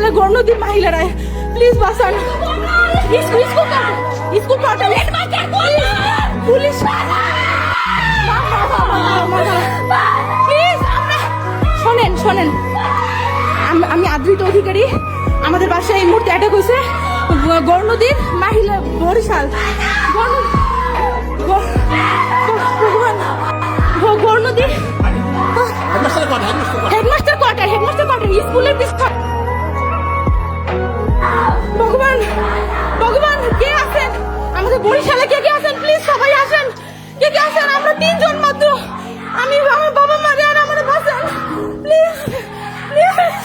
তাহলে গর্ণ দিন মহিলারা প্লিজ বাসান। স্কুল স্কুল স্কুল পাঠালে পুলিশ প্লিজ শোনেন শোনেন। আমি আদৃত অধিকারী। আমাদের বাসায় এই মুহূর্তে অ্যাটাক হয়েছে। গর্ণদীপ মাহিলা বরিশাল। গর্ণদীপ হেডমাস্টার কোয়ার্টার হেডমাস্টার কোয়ার্টার স্কুলের পিছনে থেকে আসেন আমরা তিনজন মাত্র। আমি আমার বাবা মারে আর আমার বাসান প্লিজ প্লিজ।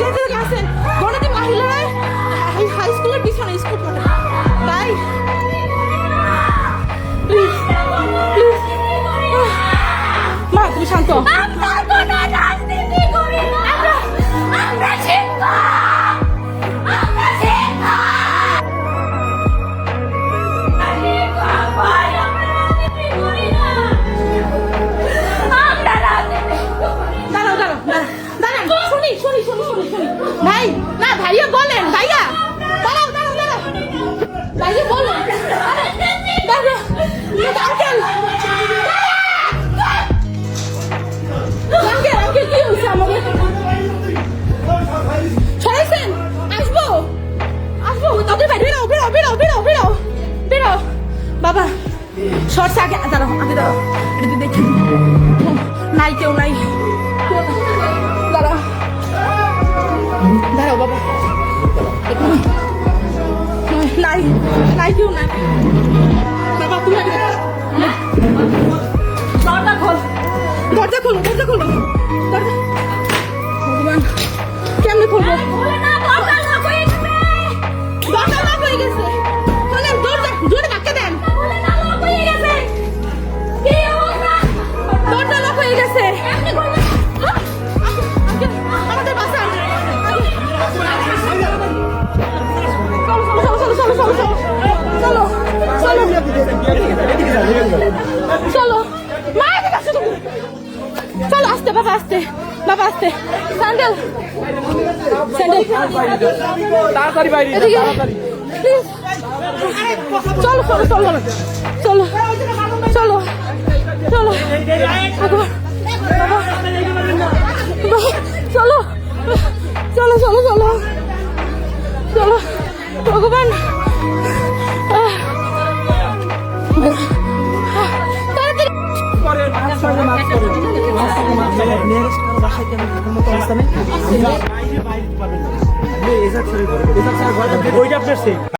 যে যে আছেন গণতি মহিলায় এই হাই স্কুলের পিছনে স্কুলটা তাই? প্লিজ প্লিজ শান্ত। বাবা শর্টস আগে দাঁড়াও আগে দাঁড়াও এটা দেখি নাই কেউ নাই দাঁড়াও দাঁড়াও বাবা নাই নাই কেউ নাই দরজা খুলুন দরজা খুলুন স্যান্ডেল স্যান্ডেল তাড়াতাড়ি বাইরে প্লিজ চলো চলো চলো চলো চলো চলো চলো। চলো চলো চলো চলো। ভগবান। তাড়াতাড়ি। আহ। তাড়াতাড়ি